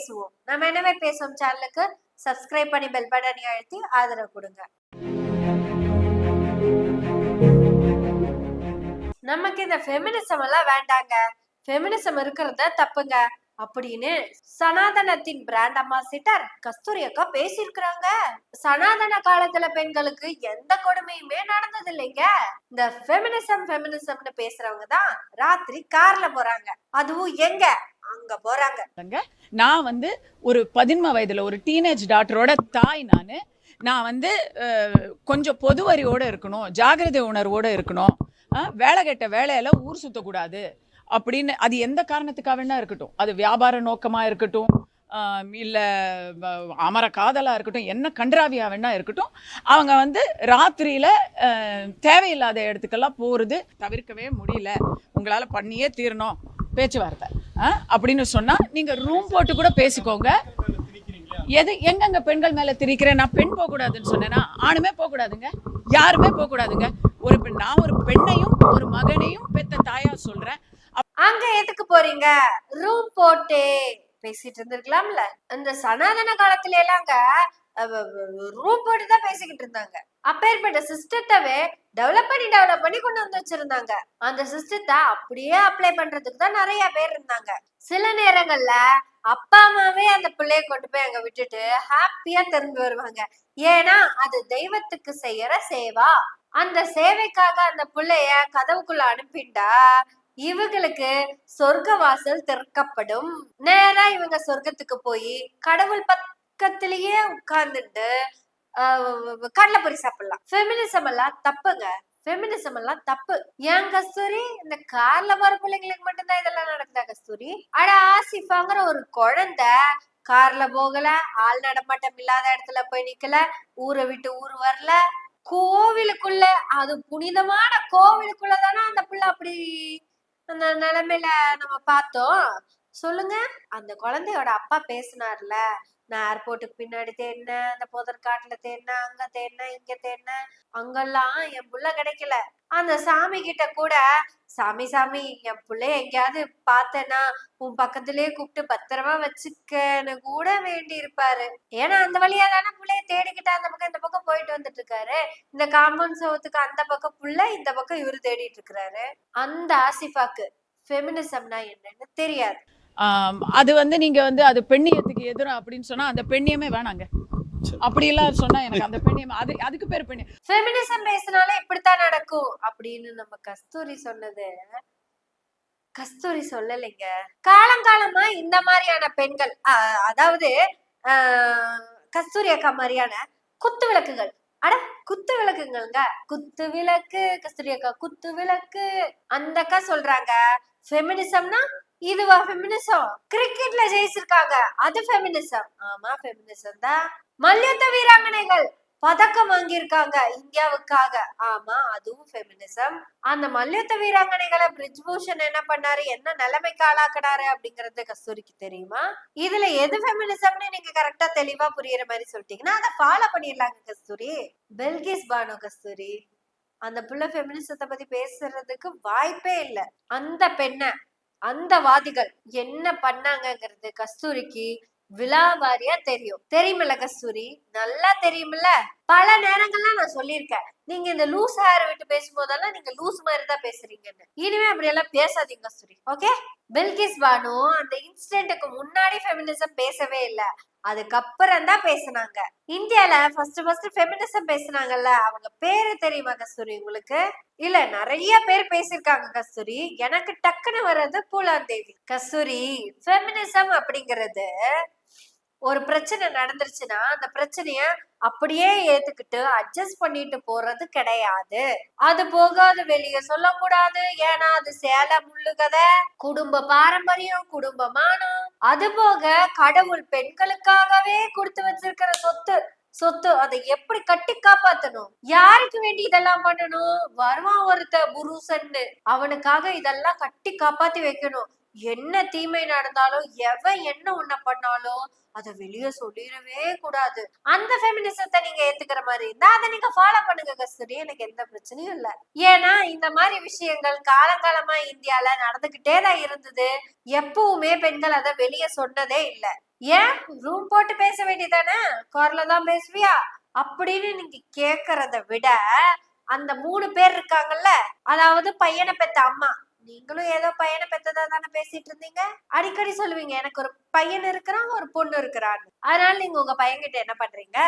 பேசுவோம். நம்ம என்னவே பேசுவோம்? சேனலுக்கு சப்ஸ்கிரைப் பண்ணி பெல் பட்டனை அழுத்தி ஆதரவு கொடுங்க. நமக்கு இந்த ஃபெமினிசம் எல்லாம் வேண்டாங்க. ஃபெமினிசம் இருக்கிறத தப்புங்க. அப்படின்னு சனாதனத்தின் பிராண்ட் அம்பாசிட்டர் கஸ்தூரி அக்கா பேசியிருக்கிறாங்க. சனாதன காலத்துல பெண்களுக்கு எந்த கொடுமையுமே நடந்தது இல்லைங்க இந்த ஃபெமினிசம் ஃபெமினிசம்னு பேசுறவங்க தான் ராத்திரி கார்ல போறாங்க. அதுவும் எங்க? அங்க போறாங்க. நான் வந்து ஒரு பதின்ம வயதுல ஒரு டீனேஜ் டாக்டரோட தாய் நான். நான் வந்து கொஞ்சம் பொதுவறிவோட இருக்கணும் ஜாகிரதை உணர்வோட இருக்கணும். வேலை கெட்ட வேலையில ஊர் சுத்தக்கூடாது. அப்படின்னு அது எந்த காரணத்துக்காக வேணா இருக்கட்டும். அது வியாபார நோக்கமாக இருக்கட்டும் இல்லை வ- அமர காதலாக இருக்கட்டும் என்ன கன்றாவியா வேணா இருக்கட்டும். அவங்க வந்து ராத்திரியில் தேவையில்லாத இடத்துக்கெல்லாம் போகிறது தவிர்க்கவே முடியல. உங்களால் பண்ணியே தீரணும் பேச்சுவார்த்தை அப்படின்னு சொன்னால் நீங்கள் ரூம் போட்டு கூட பேசிக்கோங்க. எது எங்கெங்க பெண்கள் மேலே திரிக்கிறேன்? நான் பெண் போகக்கூடாதுன்னு சொன்னேன்னா ஆணுமே போகக்கூடாதுங்க யாருமே போகக்கூடாதுங்க ஒரு பெண் நான் ஒரு பெண்ணையும் ஒரு மகனையும் பெத்த தாயாக சொல்கிறேன் அங்க எதுக்கு போறீங்க? ரூம் போட்டு பேசிட்டு இருந்திருக்கலாம்ல. அந்த சனாதன காலத்துல எல்லாங்க ரூம் போட்டு தான் பேசிக்கிட்டு இருந்தாங்க. அப்பேற்பட்ட சிஸ்டத்தவே டெவலப் பண்ணி டெவலப் பண்ணி கொண்டு வந்து வச்சிருந்தாங்க. அந்த சிஸ்டத்தை அப்படியே அப்ளை பண்றதுக்கு தான் நிறைய பேர் இருந்தாங்க. சில நேரங்கள்ல அப்பா அம்மாவே அந்த பிள்ளைய கொண்டு போய் அங்க விட்டுட்டு ஹாப்பியா திரும்பி வருவாங்க. ஏன்னா அது தெய்வத்துக்கு செய்யற சேவா. அந்த சேவைக்காக அந்த பிள்ளைய கதவுக்குள்ள அனுப்பிண்டா இவங்களுக்கு சொர்க்க வாசல் திறக்கப்படும். நேரா இவங்க சொர்க்கத்துக்கு போய் கடவுள் பக்கத்திலேயே உட்கார்ந்துட்டு கடலைப்பொரி சாப்பிடலாம். ஃபெமினிசம் எல்லாம் தப்புங்க. ஃபெமினிசம் எல்லாம் தப்பு. ஏன் கஸ்தூரி? இந்த கார்ல வர பிள்ளைங்களுக்கு மட்டும்தான் இதெல்லாம் நடக்குதா கஸ்தூரி? அட ஆசிஃபாங்கிற ஒரு குழந்தை கார்ல போகல ஆள் நடமாட்டம் இல்லாத இடத்துல போய் நிக்கல ஊரை விட்டு ஊர் வரல. கோவிலுக்குள்ள அது புனிதமான கோவிலுக்குள்ளதானா அந்த பிள்ளை அப்படி அந்த நிலைமையில நம்ம பார்த்தோம். சொல்லுங்க. அந்த குழந்தையோட அப்பா பேசினார்ல. நான் ஏர்போர்ட்டுக்கு பின்னாடி தேடினேன் அந்த புதற்காட்டுல தேடினேன் அங்க தேடினேன் இங்க தேடினேன். அங்கெல்லாம் என் புள்ள கிடைக்கல. அந்த சாமி கிட்ட கூட சாமி சாமி என் பிள்ளைய எங்கேயாவது பார்த்தேன்னா உன் பக்கத்திலேயே கூப்பிட்டு பத்திரமா வச்சுக்கன்னு கூட வேண்டி இருப்பாரு ஏன்னா அந்த வழியா தானே பிள்ளைய தேடிக்கிட்டு அந்த பக்கம் இந்த பக்கம் போயிட்டு வந்துட்டு இருக்காரு இந்த காம்பவுண்ட் சவுத்துக்கு அந்த பக்கம் புள்ள இந்த பக்கம் இவரு தேடிட்டு இருக்கிறாரு அந்த ஆசிஃபாக்கு ஃபெமினிசம்னா என்னன்னு தெரியாது. அது வந்து நீங்க வந்து அது பெண்ணியத்துக்கு எதிரும் அப்படின்னு சொன்னா அந்த பெண்ணியமே வேணாங்க. அப்படி எல்லாம் சொன்னா எனக்கு அந்த பெண்ணியம் அது அதுக்கு பேர் பெண்ணியம் ஃபெமினிசம் பேசினாலே இப்படித்தான் நடக்கும் அப்படின்னு நம்ம கஸ்தூரி சொன்னது. கஸ்தூரி சொல்லலைங்க. காலங்காலமா இந்த மாதிரியான பெண்கள் அதாவது ஆஹ் கஸ்தூரி அக்கா மாதிரியான குத்து விளக்குகள். அட குத்து விளக்குங்கள்ங்க. குத்து விளக்கு கஸ்தூரி அக்கா குத்து விளக்கு. அந்த அக்கா சொல்றாங்க. ஃபெமினிசம்னா இதுவா ஃபெமினிசம் கிரிக்கெட்ல ஜெயிச்சிருக்காங்க. அது ஃபெமினிசம் ஆமா ஃபெமினிசம் தான். மல்யுத்த வீராங்கனைகள் பதக்கம் வாங்கியிருக்காங்க இந்தியாவுக்காக. ஆமா அதுவும் ஃபெமினிசம் அந்த மல்யுத்த வீராங்கனைகளை பிரிஜ்பூஷன் என்ன பண்ணாரு? என்ன நிலைமைக்கு ஆளாக்குனாரு அப்படிங்கறது கஸ்தூரிக்கு தெரியுமா? இதுல எது ஃபெமினிசம்னு நீங்க கரெக்டா தெளிவா புரியுற மாதிரி சொல்லிட்டீங்கன்னா அதை ஃபாலோ பண்ணிடலாங்க கஸ்தூரி. பெல்கிஸ் பானு கஸ்தூரி. அந்த புள்ள ஃபெமினிசத்தை பத்தி பேசுறதுக்கு வாய்ப்பே இல்லை. அந்த பெண்ணை அந்த வாதிகள் என்ன பண்ணாங்கங்கிறது கஸ்தூரிக்கு விழாவாரியா தெரியும். தெரியுமில்ல கஸ்தூரி? நல்லா தெரியுமில்ல? பல நேரங்கள்ல நான் சொல்லியிருக்கேன். நீங்க இந்த லூஸ் ஹேர் விட்டு பேசும்போதெல்லாம் நீங்க லூஸ் மாதிரி தான் பேசுறீங்கன்னு. இனிமே அப்படி எல்லாம் பேசாதீங்க கஸ்தூரி ஓகே பில்கிஸ் பானு அந்த இன்சிடென்ட்டுக்கு முன்னாடி ஃபெமினிசம் பேசவே இல்ல. அதுக்கப்புறம் தான் பேசுனாங்க. இந்தியால ஃபர்ஸ்ட் ஃபர்ஸ்ட் ஃபெமினிசம் பேசுனாங்கல்ல. அவங்க பேரு தெரியுமா கஸ்தூரி உங்களுக்கு? இல்ல நிறைய பேர் பேசியிருக்காங்க கஸ்தூரி எனக்கு டக்குன்னு வர்றது பூலாந்தேவி கஸ்தூரி ஃபெமினிசம் அப்படிங்கிறது ஒரு பிரச்சனை நடந்துருச்சுன்னா அந்த பிரச்சனைய அப்படியே ஏத்துக்கிட்டு அட்ஜஸ்ட் பண்ணிட்டு போறது கிடையாது. அது போகாது வெளியே சொல்லக்கூடாது. ஏன்னா அது சேல முள்ளுகதை குடும்ப பாரம்பரியம் குடும்பமானம் அது போக கடவுள் பெண்களுக்காகவே கொடுத்து வச்சிருக்கிற சொத்து. சொத்து அதை எப்படி கட்டி காப்பாத்தணும்? யாருக்கு வேண்டி இதெல்லாம் பண்ணணும்? வருவான் ஒருத்த புருஷன்னு. அவனுக்காக இதெல்லாம் கட்டி காப்பாத்தி வைக்கணும். என்ன தீமை நடந்தாலும் எவன் என்ன உன்ன பண்ணாலும் அதை வெளியே சொல்லிடவே கூடாது. அந்த ஃபெமினிசத்தை நீங்க ஏத்துக்கிற மாதிரி இருந்தா அதை நீங்க ஃபாலோ பண்ணுங்க கஸ்தூரி. எனக்கு எந்த பிரச்சனையும் இல்ல. ஏன்னா இந்த மாதிரி விஷயங்கள் காலங்காலமா இந்தியால நடந்துகிட்டே தான் இருந்தது. எப்பவுமே பெண்கள் அதை வெளியே சொன்னதே இல்ல. ஏன்? ரூம் போட்டு பேச வேண்டியதானே? குரல தான் பேசுவியா? அப்படின்னு நீங்க கேக்குறத விட அந்த மூணு பேர் இருக்காங்கல்ல அதாவது பையனை பெத்த அம்மா நீங்களும் ஏதோ பையனை பெத்ததா தானே பேசிட்டு இருந்தீங்க அடிக்கடி சொல்லுவீங்க எனக்கு ஒரு பையன் இருக்கிறான் ஒரு பொண்ணு இருக்கிறான்னு. அதனால நீங்க உங்க பையன்கிட்ட என்ன பண்றீங்க?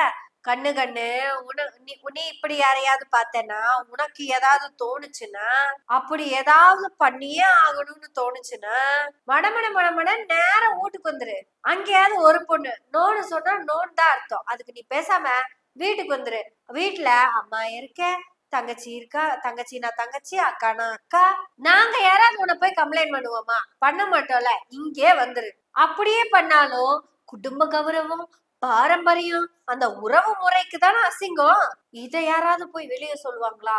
கண்ணு கண்ணு உன நீ நீ இப்படி யாரையாவது பார்த்தேன்னா உனக்கு ஏதாவது தோணுச்சுன்னா அப்படி ஏதாவது பண்ணியே ஆகணும்னு தோணுச்சுன்னா மடமட மடமட நேரம் வீட்டுக்கு வந்துரு. அங்கேயாவது ஒரு பொண்ணு. நோன்னு சொன்னா நோன் தான் அர்த்தம். அதுக்கு நீ பேசாம வீட்டுக்கு வந்துரு. வீட்டுல அம்மா இருக்கேன் தங்கச்சி இருக்கா? தங்கச்சினா தங்கச்சி அக்கானா அக்கா. நாங்க யாராவது உன போய் கம்ப்ளைண்ட் பண்ணுவோமா? பண்ண மாட்டோம்ல. இங்கே வந்துரு. அப்படியே பண்ணாலும் குடும்ப கௌரவம் பாரம்பரியம் அந்த உறவு முறைக்கு தானே அசிங்கம். இதை யாராவது போய் வெளியே சொல்லுவாங்களா?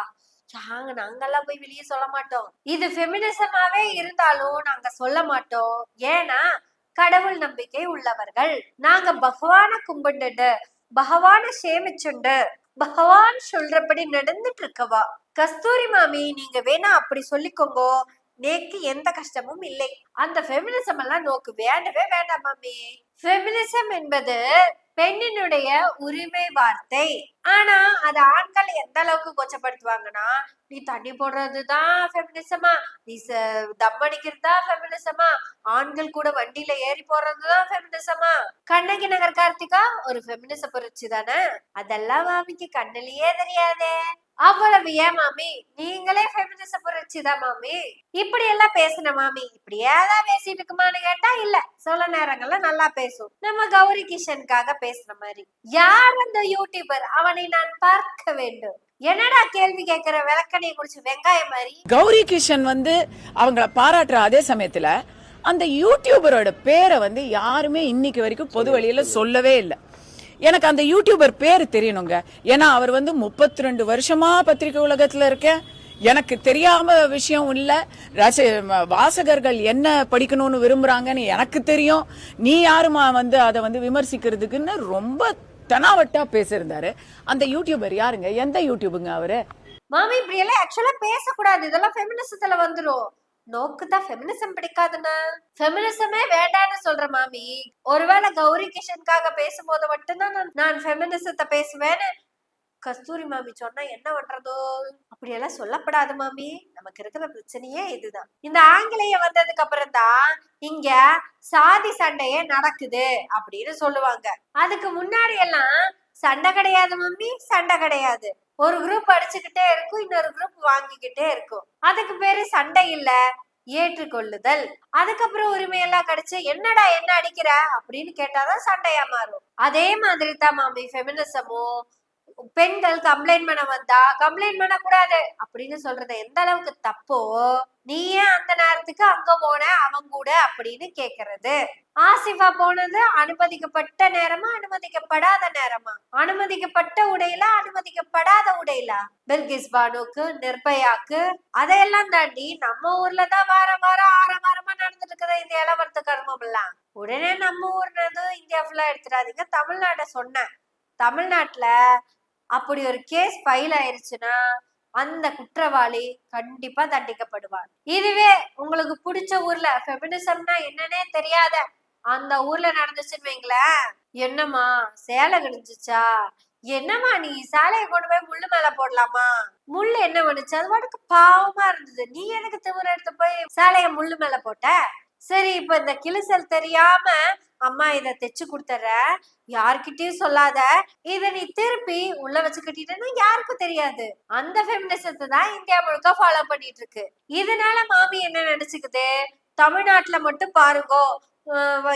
நாங்க நாங்கெல்லாம் போய் வெளியே சொல்ல மாட்டோம். இது ஃபெமினிசமாவே இருந்தாலும் நாங்க சொல்ல மாட்டோம். ஏன்னா கடவுள் நம்பிக்கை உள்ளவர்கள். நாங்க பகவான கும்பிட்டுட்டு பகவான சேமிச்சுண்டு. பகவான் சொல்றபடி நடந்துட்டு இருக்கவா கஸ்தூரி மாமி நீங்க வேணா அப்படி சொல்லிக்கோங்க. நேக்கு எந்த கஷ்டமும் இல்லை. அந்த ஃபெமினிசம் எல்லாம் நோக்கு வேண்டவே வேண்டாம் மாமி. ஃபெமினிசம் என்பது பெண்ணினுடைய உரிமை வார்த்தை. ஆனா அது ஆண்கள் எந்த அளவுக்கு கொச்சப்படுத்துவாங்கன்னா நீ தண்ணி போடுறதுதான் ஃபெமினிசமா நீ தம் அடிக்கிறதா ஃபெமினிசமா ஆண்கள் கூட வண்டியில ஏறி போறதுதான் ஃபெமினிசமா கண்ணகி நகர் கார்த்திகா ஒரு ஃபெமினிச புரட்சி தானே? அதெல்லாம் மாமிக்கு கண்ணிலேயே தெரியாதே. அவ்வளவு ஏன் மாமி? நீங்களே ஃபெமினிச புரட்சி தான் மாமி. இப்படி எல்லாம் பேசின மாமி இப்படி ஏதாவது பேசிட்டு இருக்குமான்னு கேட்டா இல்ல. சில நேரங்கள்ல நல்லா பேசும். நம்ம கௌரி கிஷனுக்காக பேசுற மாதிரி. யார் அந்த யூடியூபர் அவன் நான் பார்க்க வேண்டும். என்னடா கேள்வி கேட்கிற விளக்கணையை குடிச்சு வெங்காயம் மாதிரி? கௌரி கிஷன் வந்து அவங்கள பாராட்டுற அதே சமயத்துல அந்த யூடியூபரோட பேரை வந்து யாருமே இன்னைக்கு வரைக்கும் பொது வழியில சொல்லவே இல்லை. எனக்கு அந்த யூடியூபர் பேர் தெரியணுங்க. ஏன்னா அவர் வந்து முப்பத்தி ரெண்டு வருஷமா பத்திரிகை உலகத்துல இருக்க எனக்கு தெரியாம விஷயம் இல்ல. ரச வாசகர்கள் என்ன படிக்கணும்னு விரும்புறாங்கன்னு எனக்கு தெரியும். நீ யாருமா வந்து அதை வந்து விமர்சிக்கிறதுக்குன்னு ரொம்ப தெனாவட்டா பேசியிருந்தாரு. அந்த யூடியூபர் யாருங்க? எந்த யூடியூபுங்க அவரு? மாமி இப்படி எல்லாம் ஆக்சுவலா பேசக்கூடாது. இதெல்லாம் ஃபெமினிசத்துல வந்துரும். நோக்கு தான் ஃபெமினிசம் பிடிக்காதுன்னா. ஃபெமினிசமே வேண்டான்னு சொல்ற மாமி. ஒருவேளை கௌரி கிஷனுக்காக பேசும்போது மட்டும்தான் நான் நான் ஃபெமினிசத்தை பேசுவேன்னு கஸ்தூரி மாமி சொன்னா என்ன பண்றதோ? அப்படியெல்லாம் சொல்லப்படாது மாமி. நமக்கு இருக்கிற பிரச்சனையே இதுதான். இந்த ஆங்கிலேய வந்ததுக்கு அப்புறம் தான் இங்க சாதி சண்டையே நடக்குது அப்படின்னு சொல்லுவாங்க. அதுக்கு முன்னாடி எல்லாம் சண்டை கிடையாது மம்மி சண்டை கிடையாது. ஒரு குரூப் அடிச்சுக்கிட்டே இருக்கும் இன்னொரு குரூப் வாங்கிக்கிட்டே இருக்கும். அதுக்கு பேரு சண்டை இல்ல ஏற்றுக்கொள்ளுதல். அதுக்கப்புறம் உரிமையெல்லாம் கிடைச்சு என்னடா என்ன அடிக்கிற? அப்படின்னு கேட்டாதான் சண்டையா மாறும். அதே மாதிரி தான் மாமி ஃபெமினிசமும் பெண்கள் கம்ப்ளைண்ட் பண்ண வந்தா கம்ப்ளைண்ட் பண்ண கூடாது அப்படின்னு சொல்றது எந்த அளவுக்கு தப்போ நீ ஏன் அந்த நேரத்துக்கு அங்க போன அவங்க கூட அப்படின்னு கேக்குறது. ஆசிஃபா போனது அனுமதிக்கப்பட்ட நேரமா அனுமதிக்கப்படாத நேரமா? அனுமதிக்கப்பட்ட உடையில அனுமதிக்கப்படாத உடையில? பில்கிஸ் பானுக்கு நிர்பயாக்கு அதையெல்லாம் தாண்டி நம்ம ஊர்ல தான் வாரம் வாரம் ஆறாம் வாரமா நடந்துட்டு இருக்குது இந்த இளவரத்து கர்மம் எல்லாம் உடனே நம்ம ஊர்னதும் இந்தியா ஃபுல்லா எடுத்துடாதீங்க. தமிழ்நாட்டை சொன்னேன். தமிழ்நாட்டுல அப்படி ஒரு கேஸ் ஃபைல் ஆயிருச்சுன்னா அந்த குற்றவாளி கண்டிப்பா தண்டிக்கப்படுவார். இதுவே உங்களுக்கு பிடிச்ச ஊர்ல ஃபெமினிசம்னா என்னன்னே தெரியாத அந்த ஊர்ல நடந்துச்சுன்னு வைங்களேன். என்னம்மா சேலை கிழிஞ்சுச்சா என்னம்மா நீ சேலையை கொண்டு போய் முள்ளு மேல போடலாமா? முள்ளு என்ன பண்ணுச்சு அது பாட்டுக்கு பாவமா இருந்தது. நீ எதுக்கு திமுற எடுத்து போய் சேலைய முள்ளு மேல போட்ட? சரி இப்ப இந்த கிழிசல் தெரியாம அம்மா இத தைச்சு கொடுத்துற யார்கிட்டயும் சொல்லாத இத நீ திருப்பி உள்ள வச்சு கட்டிட்டேன்னா யாருக்கும் தெரியாது. அந்த ஃபெமினிசத்தை தான் இந்தியா முழுக்க ஃபாலோ பண்ணிட்டு இருக்கு இதனால மாமி என்ன நினைச்சுக்குது? தமிழ்நாட்டுல மட்டும் பாருங்கோ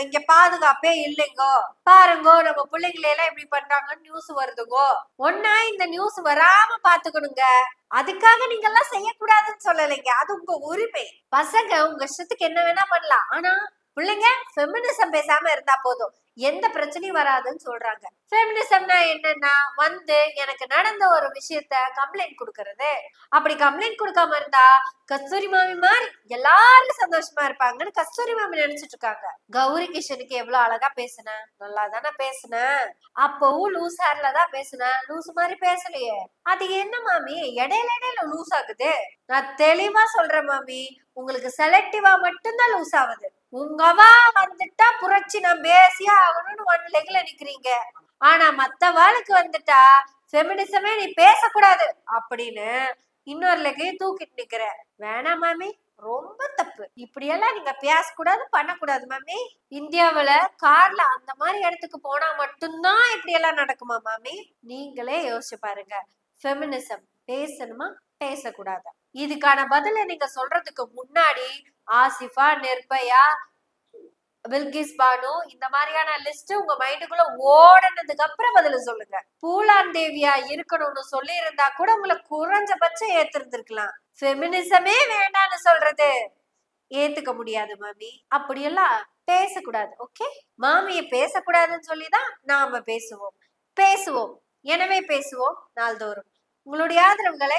இங்க பாதுகாப்பே இல்லைங்கோ. பாருங்கோ நம்ம பிள்ளைங்களை எல்லாம் இப்படி பண்றாங்கன்னு நியூஸ் வருதுங்கோ. ஒன்னா இந்த நியூஸ் வராம பாத்துக்கணுங்க. அதுக்காக நீங்க எல்லாம் செய்யக்கூடாதுன்னு சொல்லலைங்க. அது உங்க உரிமை. பசங்க உங்க இஷ்டத்துக்கு என்ன வேணா பண்ணலாம். ஆனா பிள்ளைங்க ஃபெமினிசம் பேசாம இருந்தா போதும். எந்த பிரச்சனையும் வராதுன்னு சொல்றாங்க. ஃபெமினிசம்னா என்னன்னா வந்து எனக்கு நடந்த ஒரு விஷயத்த கம்ப்ளைண்ட் கொடுக்கறது. அப்படி கம்ப்ளைண்ட் கொடுக்காம இருந்தா கஸ்தூரி மாமி மாதிரி எல்லாரும் சந்தோஷமா இருப்பாங்கன்னு கஸ்தூரி மாமி நினைச்சிட்டு இருக்காங்க. கௌரி கிஷனுக்கு எவ்வளவு அழகா பேசுனேன் நல்லா தானே பேசுனேன் அப்பவும் லூஸ் ஹேர்ல தான் பேசுனேன் லூஸ் மாதிரி பேசலையே. அது என்ன மாமி? இடையில இடையில லூஸ் ஆகுது. நான் தெளிவா சொல்றேன் மாமி உங்களுக்கு செலக்டிவா மட்டும்தான் லூஸ் ஆகுது. உங்கவா வந்துட்டா புரட்சி நான் பேசியே ஆகணும்னு ஒன் லெக்ல நிக்கிறீங்க. ஆனா மத்த வாளுக்கு வந்துட்டா ஃபெமினிசமே நீ பேசக்கூடாது அப்படின்னு இன்னொரு லெக்கையும் தூக்கிட்டு நிக்கிற. வேணாம் மாமி ரொம்ப தப்பு. இப்படியெல்லாம் நீங்க பேசக்கூடாது பண்ணக்கூடாது மாமி. இந்தியாவுல கார்ல அந்த மாதிரி இடத்துக்கு போனா மட்டும்தான் இப்படி எல்லாம் நடக்குமா மாமி? நீங்களே யோசிச்சு பாருங்க. ஃபெமினிசம் பேசணுமா? பேசக்கூடாதா? இதுக்கான பதில நீங்க சொல்றதுக்கு முன்னாடி ஆசிஃபா நிர்பயா வில்கிஸ் பானு இந்த மாதிரியான லிஸ்ட் உங்க மைண்டுக்குள்ள ஓடனதுக்கு அப்புறம் பதில சொல்லுங்க. பூலான் தேவியா இருக்கணும்னு சொல்லி இருந்தா கூட உங்களை குறைஞ்சபட்சம் ஏத்திருந்திருக்கலாம். ஃபெமினிசமே வேண்டாம்னு சொல்றது. ஏத்துக்க முடியாது மாமி. அப்படியெல்லாம் பேசக்கூடாது ஓகே மாமியை பேசக்கூடாதுன்னு சொல்லிதான் நாம பேசுவோம். பேசுவோம். எனவே பேசுவோம் நாள்தோறும். உங்களுடைய ஆதரவுகளை